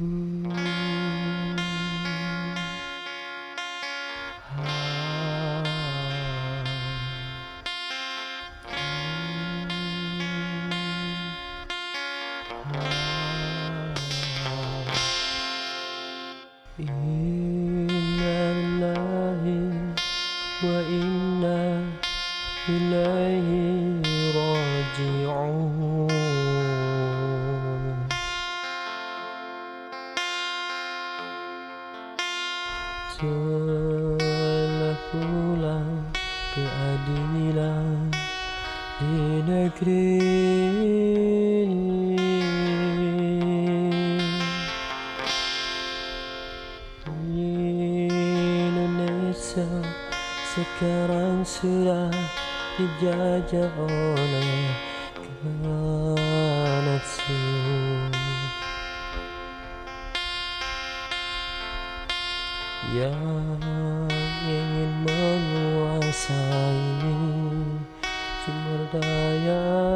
Inna lillahi wa inna ilayhi Telah pulang keadilan di negeri Indonesia sekarang sudah dijajah oleh yang ingin menguasai sumber daya